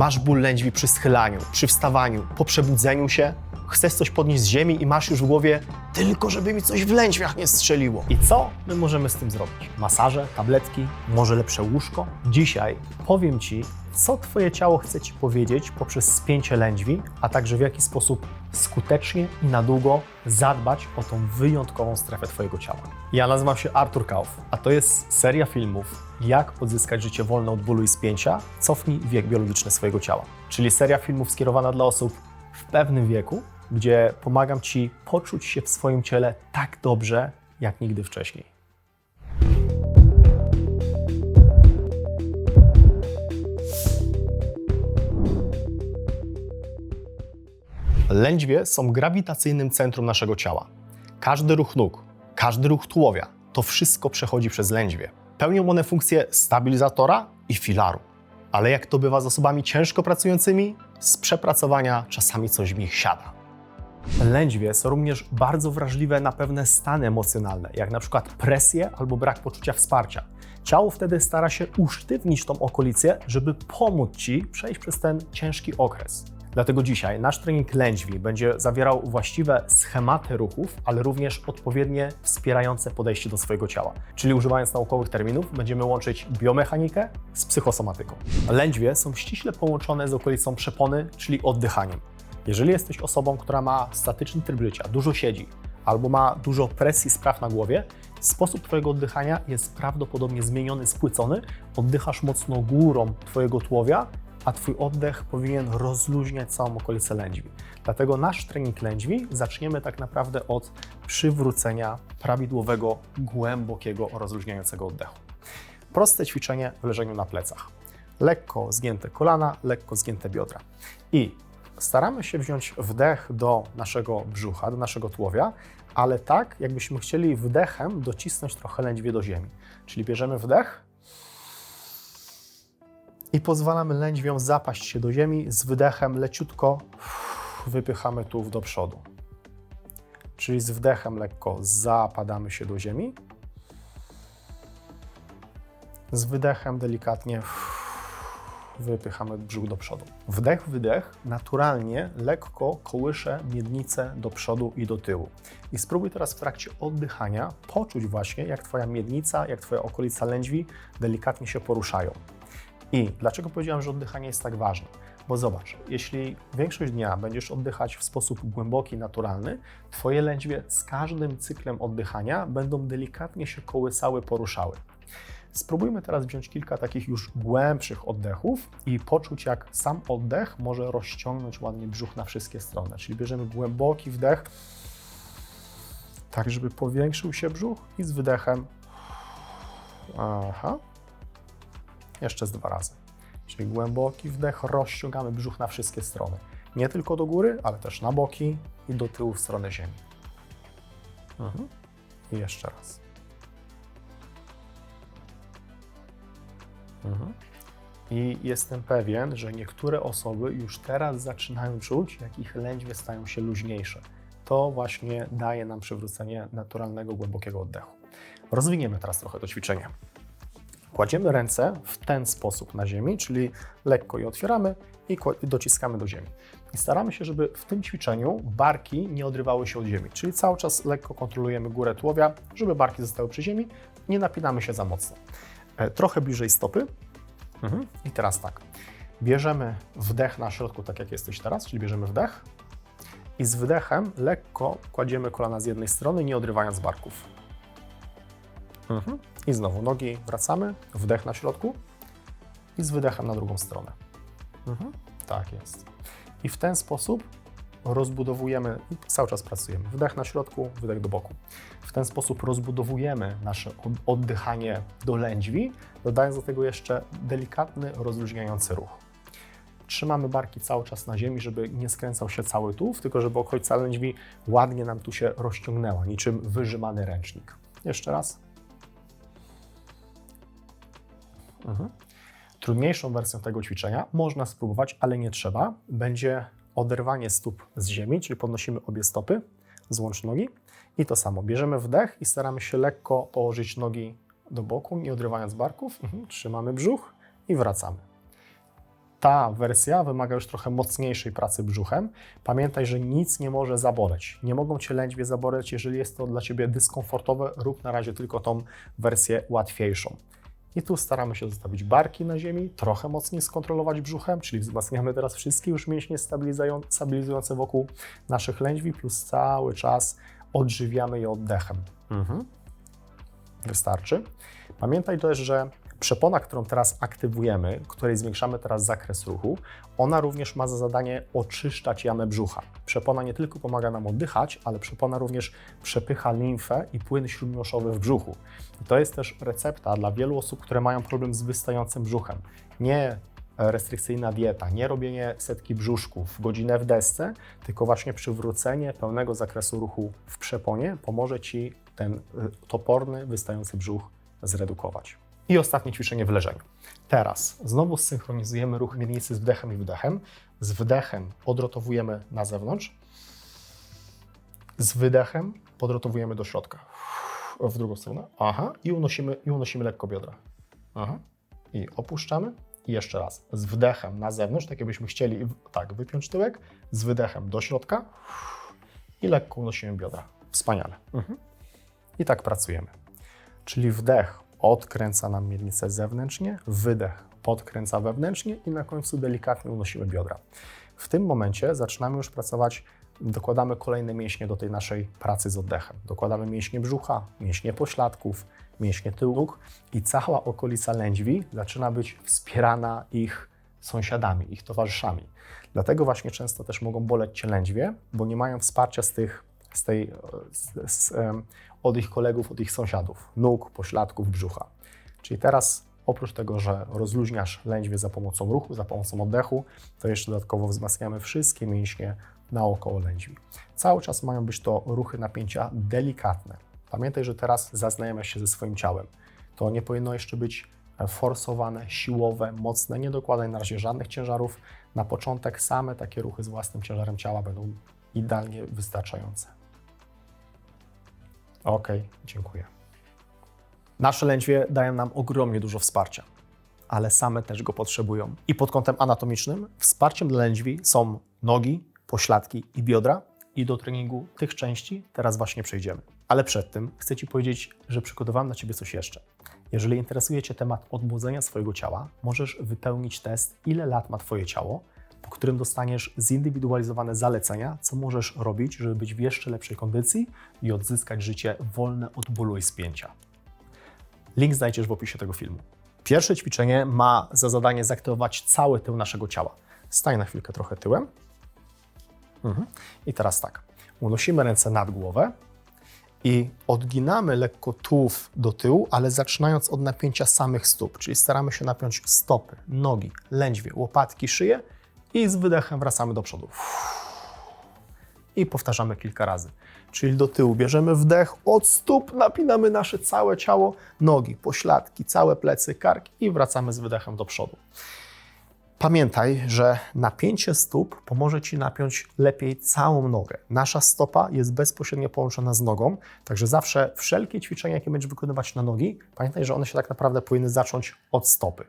Masz ból lędźwi przy schylaniu, przy wstawaniu, po przebudzeniu się, chcesz coś podnieść z ziemi i masz już w głowie tylko żeby mi coś w lędźwiach nie strzeliło. I co my możemy z tym zrobić? Masaże, tabletki, może lepsze łóżko? Dzisiaj powiem Ci, co Twoje ciało chce Ci powiedzieć poprzez spięcie lędźwi, a także w jaki sposób skutecznie i na długo zadbać o tą wyjątkową strefę Twojego ciała. Ja nazywam się Artur Kauf, a to jest seria filmów Jak odzyskać życie wolne od bólu i spięcia, cofnij wiek biologiczny swojego ciała. Czyli seria filmów skierowana dla osób w pewnym wieku, gdzie pomagam Ci poczuć się w swoim ciele tak dobrze, jak nigdy wcześniej. Lędźwie są grawitacyjnym centrum naszego ciała. Każdy ruch nóg, każdy ruch tułowia, to wszystko przechodzi przez lędźwie. Pełnią one funkcję stabilizatora i filaru. Ale jak to bywa z osobami ciężko pracującymi, z przepracowania czasami coś w nich siada. Lędźwie są również bardzo wrażliwe na pewne stany emocjonalne, jak na przykład presję albo brak poczucia wsparcia. Ciało wtedy stara się usztywnić tą okolicę, żeby pomóc Ci przejść przez ten ciężki okres. Dlatego dzisiaj nasz trening lędźwi będzie zawierał właściwe schematy ruchów, ale również odpowiednie wspierające podejście do swojego ciała. Czyli używając naukowych terminów, będziemy łączyć biomechanikę z psychosomatyką. Lędźwie są ściśle połączone z okolicą przepony, czyli oddychaniem. Jeżeli jesteś osobą, która ma statyczny tryb życia, dużo siedzi albo ma dużo presji spraw na głowie, sposób Twojego oddychania jest prawdopodobnie zmieniony, spłycony. Oddychasz mocno górą Twojego tułowia, a Twój oddech powinien rozluźniać całą okolicę lędźwi. Dlatego nasz trening lędźwi zaczniemy tak naprawdę od przywrócenia prawidłowego, głębokiego, rozluźniającego oddechu. Proste ćwiczenie w leżeniu na plecach. Lekko zgięte kolana, lekko zgięte biodra. I staramy się wziąć wdech do naszego brzucha, do naszego tułowia, ale tak, jakbyśmy chcieli wdechem docisnąć trochę lędźwie do ziemi. Czyli bierzemy wdech i pozwalamy lędźwiom zapaść się do ziemi, z wydechem leciutko wypychamy tułów do przodu. Czyli z wdechem lekko zapadamy się do ziemi, z wydechem delikatnie wypychamy brzuch do przodu. Wdech, wydech, naturalnie lekko kołysze miednicę do przodu i do tyłu. I spróbuj teraz w trakcie oddychania poczuć właśnie, jak Twoja miednica, jak Twoja okolica lędźwi delikatnie się poruszają. I dlaczego powiedziałem, że oddychanie jest tak ważne? Bo zobacz, jeśli większość dnia będziesz oddychać w sposób głęboki, naturalny, Twoje lędźwie z każdym cyklem oddychania będą delikatnie się kołysały, poruszały. Spróbujmy teraz wziąć kilka takich już głębszych oddechów i poczuć, jak sam oddech może rozciągnąć ładnie brzuch na wszystkie strony. Czyli bierzemy głęboki wdech, tak żeby powiększył się brzuch i z wydechem. Aha. Jeszcze z dwa razy. Czyli głęboki wdech, rozciągamy brzuch na wszystkie strony. Nie tylko do góry, ale też na boki i do tyłu w stronę ziemi. Mhm. I jeszcze raz. Mhm. I jestem pewien, że niektóre osoby już teraz zaczynają czuć, jak ich lędźwie stają się luźniejsze. To właśnie daje nam przywrócenie naturalnego, głębokiego oddechu. Rozwiniemy teraz trochę to ćwiczenie. Kładziemy ręce w ten sposób na ziemi, czyli lekko je otwieramy i dociskamy do ziemi. I staramy się, żeby w tym ćwiczeniu barki nie odrywały się od ziemi, czyli cały czas lekko kontrolujemy górę tułowia, żeby barki zostały przy ziemi, nie napinamy się za mocno. E, trochę bliżej stopy. Mhm. I teraz tak. Bierzemy wdech na środku, tak jak jesteś teraz, czyli bierzemy wdech i z wydechem lekko kładziemy kolana z jednej strony, nie odrywając barków. Mhm. I znowu nogi wracamy, wdech na środku i z wydechem na drugą stronę. Mhm. Tak jest. I w ten sposób rozbudowujemy cały czas pracujemy. Wdech na środku, wydech do boku. W ten sposób rozbudowujemy nasze oddychanie do lędźwi, dodając do tego jeszcze delikatny, rozluźniający ruch. Trzymamy barki cały czas na ziemi, żeby nie skręcał się cały tułów, tylko żeby okolica lędźwi ładnie nam tu się rozciągnęła, niczym wyrzymany ręcznik. Jeszcze raz. Mhm. Trudniejszą wersją tego ćwiczenia można spróbować, ale nie trzeba. Będzie oderwanie stóp z ziemi, czyli podnosimy obie stopy, złącz nogi i to samo. Bierzemy wdech i staramy się lekko położyć nogi do boku, nie odrywając barków. Mhm. Trzymamy brzuch i wracamy. Ta wersja wymaga już trochę mocniejszej pracy brzuchem. Pamiętaj, że nic nie może zaboleć. Nie mogą Cię lędźwie zaboleć, jeżeli jest to dla Ciebie dyskomfortowe. Rób na razie tylko tą wersję łatwiejszą. I tu staramy się zostawić barki na ziemi, trochę mocniej skontrolować brzuchem, czyli wzmacniamy teraz wszystkie już mięśnie stabilizujące wokół naszych lędźwi, plus cały czas odżywiamy je oddechem. Mhm. Wystarczy. Pamiętaj też, że przepona, którą teraz aktywujemy, której zwiększamy teraz zakres ruchu, ona również ma za zadanie oczyszczać jamę brzucha. Przepona nie tylko pomaga nam oddychać, ale przepona również przepycha limfę i płyn śródmioszowy w brzuchu. I to jest też recepta dla wielu osób, które mają problem z wystającym brzuchem. Nie restrykcyjna dieta, nie robienie setki brzuszków, godzinę w desce, tylko właśnie przywrócenie pełnego zakresu ruchu w przeponie pomoże Ci ten y, toporny, wystający brzuch zredukować. I ostatnie ćwiczenie w leżeniu. Teraz znowu zsynchronizujemy ruch miednicy z wdechem i wydechem. Z wdechem odrotowujemy na zewnątrz, z wydechem podrotowujemy do środka. W drugą stronę. Aha. I unosimy, i unosimy lekko biodra. Aha. I opuszczamy. I jeszcze raz. Z wdechem na zewnątrz, tak jakbyśmy chcieli tak wypiąć tyłek. Z wydechem do środka. I lekko unosimy biodra. Wspaniale. Mhm. I tak pracujemy. Czyli wdech odkręca nam miednicę zewnętrznie, wydech podkręca wewnętrznie i na końcu delikatnie unosimy biodra. W tym momencie zaczynamy już pracować, dokładamy kolejne mięśnie do tej naszej pracy z oddechem. Dokładamy mięśnie brzucha, mięśnie pośladków, mięśnie tyłu i cała okolica lędźwi zaczyna być wspierana ich sąsiadami, ich towarzyszami. Dlatego właśnie często też mogą boleć cię lędźwie, bo nie mają wsparcia z tych, z tej, z, z, od ich kolegów, od ich sąsiadów, nóg, pośladków, brzucha. Czyli teraz oprócz tego, że rozluźniasz lędźwie za pomocą ruchu, za pomocą oddechu, to jeszcze dodatkowo wzmacniamy wszystkie mięśnie naokoło lędźwi. Cały czas mają być to ruchy napięcia delikatne. Pamiętaj, że teraz zaznajamiasz się ze swoim ciałem. To nie powinno jeszcze być forsowane, siłowe, mocne. Nie dokładaj na razie żadnych ciężarów. Na początek same takie ruchy z własnym ciężarem ciała będą idealnie wystarczające. Ok, dziękuję. Nasze lędźwie dają nam ogromnie dużo wsparcia, ale same też go potrzebują. I pod kątem anatomicznym wsparciem dla lędźwi są nogi, pośladki i biodra. I do treningu tych części teraz właśnie przejdziemy. Ale przed tym chcę Ci powiedzieć, że przygotowałem dla Ciebie coś jeszcze. Jeżeli interesuje Cię temat odmłodzenia swojego ciała, możesz wypełnić test, ile lat ma Twoje ciało, po którym dostaniesz zindywidualizowane zalecenia, co możesz robić, żeby być w jeszcze lepszej kondycji i odzyskać życie wolne od bólu i spięcia. Link znajdziesz w opisie tego filmu. Pierwsze ćwiczenie ma za zadanie zaktywować cały tył naszego ciała. Stań na chwilkę trochę tyłem. Mhm. I teraz tak. Unosimy ręce nad głowę i odginamy lekko tułów do tyłu, ale zaczynając od napięcia samych stóp, czyli staramy się napiąć stopy, nogi, lędźwie, łopatki, szyję i z wydechem wracamy do przodu. I powtarzamy kilka razy. Czyli do tyłu bierzemy wdech, od stóp napinamy nasze całe ciało, nogi, pośladki, całe plecy, kark i wracamy z wydechem do przodu. Pamiętaj, że napięcie stóp pomoże Ci napiąć lepiej całą nogę. Nasza stopa jest bezpośrednio połączona z nogą, także zawsze wszelkie ćwiczenia, jakie będziesz wykonywać na nogi, pamiętaj, że one się tak naprawdę powinny zacząć od stopy.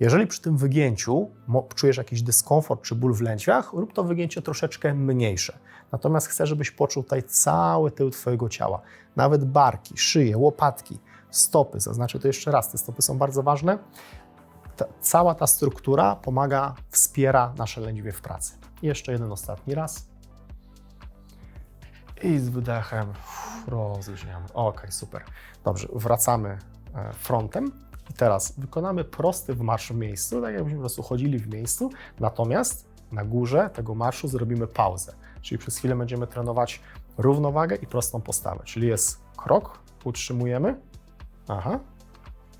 Jeżeli przy tym wygięciu czujesz jakiś dyskomfort czy ból w lędźwiach, rób to wygięcie troszeczkę mniejsze. Natomiast chcę, żebyś poczuł tutaj cały tył Twojego ciała, nawet barki, szyję, łopatki, stopy. Zaznaczę to jeszcze raz, te stopy są bardzo ważne. Ta, cała ta struktura pomaga, wspiera nasze lędźwie w pracy. Jeszcze jeden ostatni raz. I z wydechem rozluźniamy. Ok, super. Dobrze, wracamy e, frontem teraz wykonamy prosty w miejscu, tak jakbyśmy po prostu chodzili w miejscu, natomiast na górze tego marszu zrobimy pauzę, czyli przez chwilę będziemy trenować równowagę i prostą postawę, czyli jest krok, utrzymujemy, aha,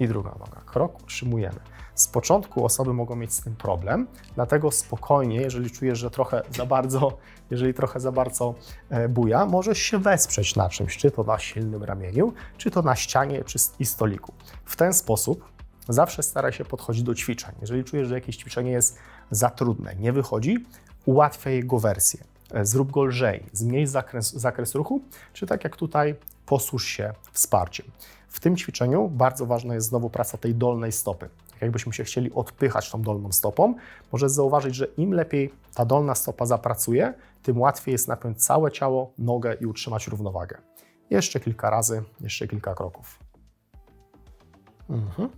i druga noga, krok, utrzymujemy. Z początku osoby mogą mieć z tym problem, dlatego spokojnie, jeżeli czujesz, że trochę za bardzo, jeżeli trochę za bardzo e, buja, możesz się wesprzeć na czymś, czy to na silnym ramieniu, czy to na ścianie, czy i stoliku. W ten sposób zawsze staraj się podchodzić do ćwiczeń. Jeżeli czujesz, że jakieś ćwiczenie jest za trudne, nie wychodzi, ułatwiaj jego wersję. E, zrób go lżej, zmniejsz zakres, zakres ruchu, czy tak jak tutaj, posłuż się wsparciem. W tym ćwiczeniu bardzo ważna jest znowu praca tej dolnej stopy. tak jakbyśmy się chcieli odpychać tą dolną stopą, możesz zauważyć, że im lepiej ta dolna stopa zapracuje, tym łatwiej jest napiąć całe ciało, nogę i utrzymać równowagę. Jeszcze kilka razy, jeszcze kilka kroków. Mhm.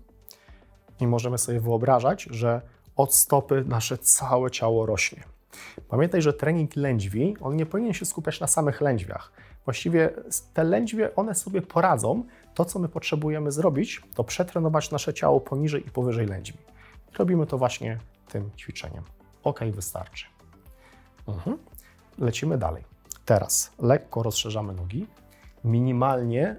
I możemy sobie wyobrażać, że od stopy nasze całe ciało rośnie. Pamiętaj, że trening lędźwi, on nie powinien się skupiać na samych lędźwiach. Właściwie te lędźwie, one sobie poradzą. To, co my potrzebujemy zrobić, to przetrenować nasze ciało poniżej i powyżej lędźwi. Robimy to właśnie tym ćwiczeniem. Ok, wystarczy. Mhm. Lecimy dalej. Teraz lekko rozszerzamy nogi, minimalnie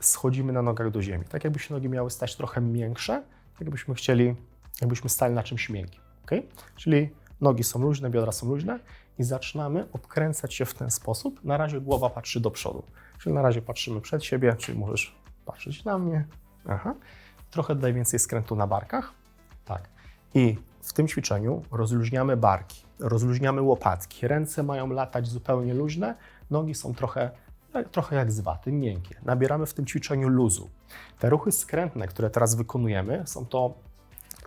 schodzimy na nogach do ziemi. Tak jakby się nogi miały stać trochę miększe, tak jakbyśmy chcieli, jakbyśmy stali na czymś miękkim. Okay? Czyli nogi są luźne, biodra są luźne i zaczynamy obkręcać się w ten sposób. Na razie głowa patrzy do przodu. Czyli na razie patrzymy przed siebie, czyli możesz patrzeć na mnie. Aha. Trochę daj więcej skrętu na barkach. Tak. I w tym ćwiczeniu rozluźniamy barki, rozluźniamy łopatki. Ręce mają latać zupełnie luźne, nogi są trochę, trochę jak z waty, miękkie. Nabieramy w tym ćwiczeniu luzu. Te ruchy skrętne, które teraz wykonujemy, są to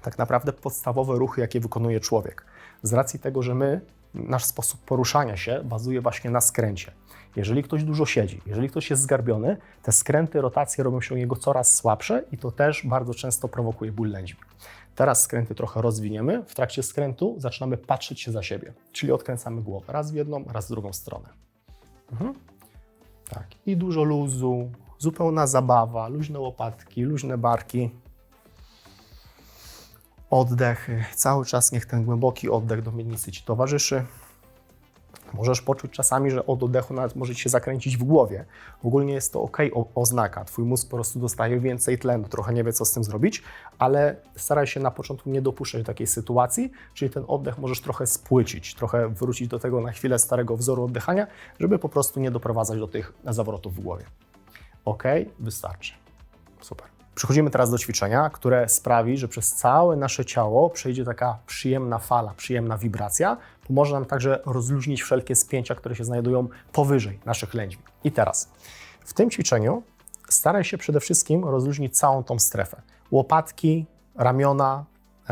tak naprawdę podstawowe ruchy, jakie wykonuje człowiek. Z racji tego, że my, nasz sposób poruszania się bazuje właśnie na skręcie. Jeżeli ktoś dużo siedzi, jeżeli ktoś jest zgarbiony, te skręty, rotacje robią się jego coraz słabsze i to też bardzo często prowokuje ból lędźwi. Teraz skręty trochę rozwiniemy. W trakcie skrętu zaczynamy patrzeć się za siebie, czyli odkręcamy głowę raz w jedną, raz w drugą stronę. Mhm. Tak. I dużo luzu, zupełna zabawa, luźne łopatki, luźne barki. Oddechy. Cały czas niech ten głęboki oddech do miednicy Ci towarzyszy. Możesz poczuć czasami, że od oddechu nawet może się zakręcić w głowie. Ogólnie jest to ok, oznaka. Twój mózg po prostu dostaje więcej tlenu, trochę nie wie, co z tym zrobić, ale staraj się na początku nie dopuszczać takiej sytuacji, czyli ten oddech możesz trochę spłycić, trochę wrócić do tego na chwilę starego wzoru oddychania, żeby po prostu nie doprowadzać do tych zawrotów w głowie. Ok, wystarczy. Super. Przechodzimy teraz do ćwiczenia, które sprawi, że przez całe nasze ciało przejdzie taka przyjemna fala, przyjemna wibracja. Pomoże nam także rozluźnić wszelkie spięcia, które się znajdują powyżej naszych lędźwi. I teraz, w tym ćwiczeniu staraj się przede wszystkim rozluźnić całą tą strefę. Łopatki, ramiona,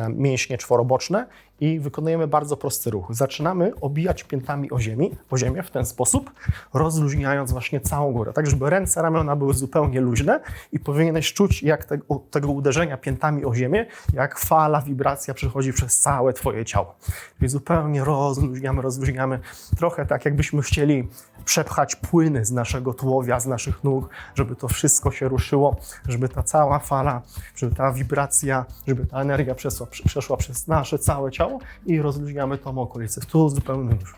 mięśnie czworoboczne i wykonujemy bardzo prosty ruch. Zaczynamy obijać piętami o, ziemi, o ziemię w ten sposób, rozluźniając właśnie całą górę, tak żeby ręce, ramiona były zupełnie luźne i powinieneś czuć, jak tego, tego uderzenia piętami o ziemię, jak fala, wibracja przechodzi przez całe Twoje ciało. Więc zupełnie rozluźniamy, rozluźniamy, trochę tak jakbyśmy chcieli przepchać płyny z naszego tułowia, z naszych nóg, żeby to wszystko się ruszyło, żeby ta cała fala, żeby ta wibracja, żeby ta energia przeszła, przeszła przez nasze całe ciało, i rozluźniamy tą okolicę. Tu zupełnie już.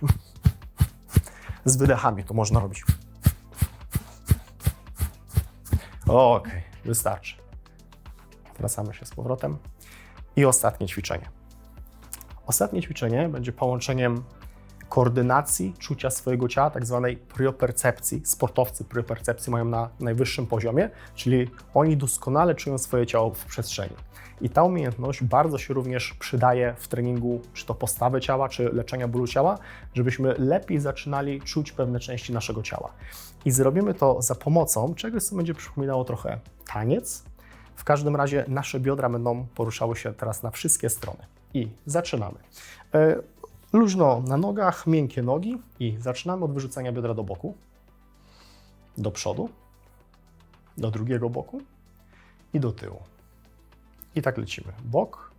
Z wydechami to można robić. Ok, wystarczy. Wracamy się z powrotem. I ostatnie ćwiczenie. Ostatnie ćwiczenie będzie połączeniem koordynacji czucia swojego ciała, tak zwanej priopercepcji. Sportowcy priopercepcji mają na najwyższym poziomie, czyli oni doskonale czują swoje ciało w przestrzeni. I ta umiejętność bardzo się również przydaje w treningu, czy to postawy ciała, czy leczenia bólu ciała, żebyśmy lepiej zaczynali czuć pewne części naszego ciała. I zrobimy to za pomocą czegoś, co będzie przypominało trochę taniec. W każdym razie nasze biodra będą poruszały się teraz na wszystkie strony. I zaczynamy. Luźno na nogach, miękkie nogi i zaczynamy od wyrzucenia biodra do boku, do przodu, do drugiego boku i do tyłu. I tak lecimy. Bok.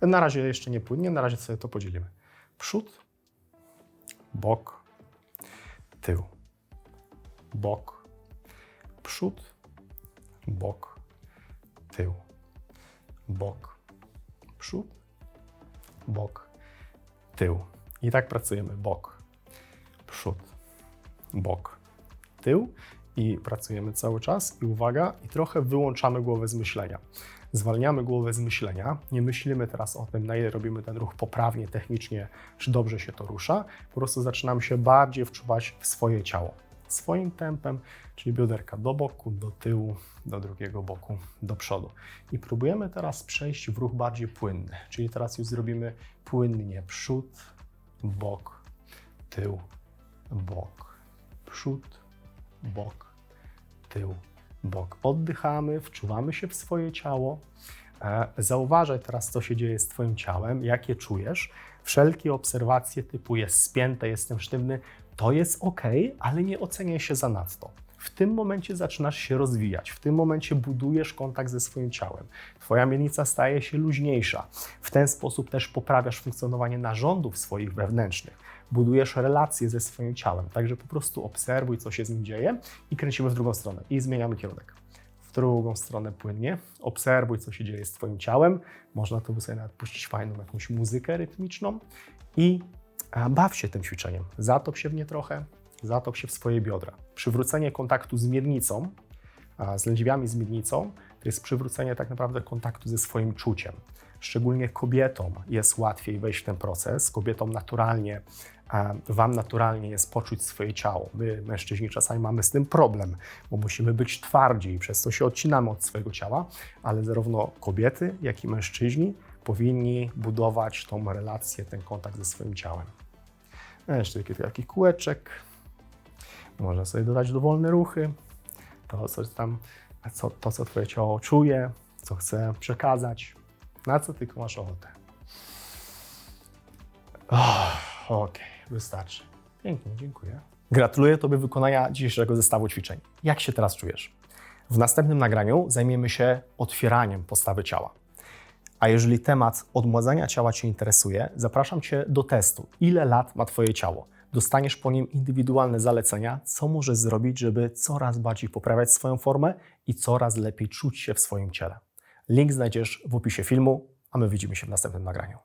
Na razie jeszcze nie płynnie, na razie sobie to podzielimy. Przód, bok, tył. Bok, przód, bok, tył. Bok, przód, bok, tył. I tak pracujemy. Bok, przód, bok, tył. I pracujemy cały czas. I uwaga, i trochę wyłączamy głowę z myślenia zwalniamy głowę z myślenia, nie myślimy teraz o tym, na ile robimy ten ruch poprawnie, technicznie, czy dobrze się to rusza, po prostu zaczynamy się bardziej wczuwać w swoje ciało. Swoim tempem, czyli bioderka do boku, do tyłu, do drugiego boku, do przodu. I próbujemy teraz przejść w ruch bardziej płynny, czyli teraz już zrobimy płynnie przód, bok, tył, bok, przód, bok, tył, bok. Oddychamy, wczuwamy się w swoje ciało, E, Zauważaj teraz, co się dzieje z Twoim ciałem, jakie czujesz. Wszelkie obserwacje typu jest spięte, jestem sztywny, to jest ok, ale nie oceniaj się zanadto. W tym momencie zaczynasz się rozwijać, w tym momencie budujesz kontakt ze swoim ciałem. Twoja miednica staje się luźniejsza. W ten sposób też poprawiasz funkcjonowanie narządów swoich wewnętrznych. Budujesz relacje ze swoim ciałem. Także po prostu obserwuj, co się z nim dzieje i kręcimy w drugą stronę i zmieniamy kierunek. W drugą stronę płynnie. Obserwuj, co się dzieje z Twoim ciałem. Można by sobie nawet puścić fajną jakąś muzykę rytmiczną i baw się tym ćwiczeniem. Zatop się w nie trochę, zatop się w swoje biodra. Przywrócenie kontaktu z miednicą, z lędźwiami z miednicą, to jest przywrócenie tak naprawdę kontaktu ze swoim czuciem. Szczególnie kobietom jest łatwiej wejść w ten proces. Kobietom naturalnie, Wam naturalnie jest poczuć swoje ciało. My, mężczyźni, czasami mamy z tym problem, bo musimy być twardzi i przez to się odcinamy od swojego ciała, ale zarówno kobiety, jak i mężczyźni powinni budować tą relację, ten kontakt ze swoim ciałem. No, Jeszcze taki, taki kółeczek. Można sobie dodać dowolne ruchy. To, co tam, co, to, co Twoje ciało czuje, co chce przekazać, na co tylko masz ochotę. Oh, Okej, wystarczy. Pięknie, dziękuję. Gratuluję Tobie wykonania dzisiejszego zestawu ćwiczeń. Jak się teraz czujesz? W następnym nagraniu zajmiemy się otwieraniem postawy ciała. A jeżeli temat odmładzania ciała Cię interesuje, zapraszam Cię do testu. Ile lat ma Twoje ciało? Dostaniesz po nim indywidualne zalecenia, co możesz zrobić, żeby coraz bardziej poprawiać swoją formę i coraz lepiej czuć się w swoim ciele. Link znajdziesz w opisie filmu, a my widzimy się w następnym nagraniu.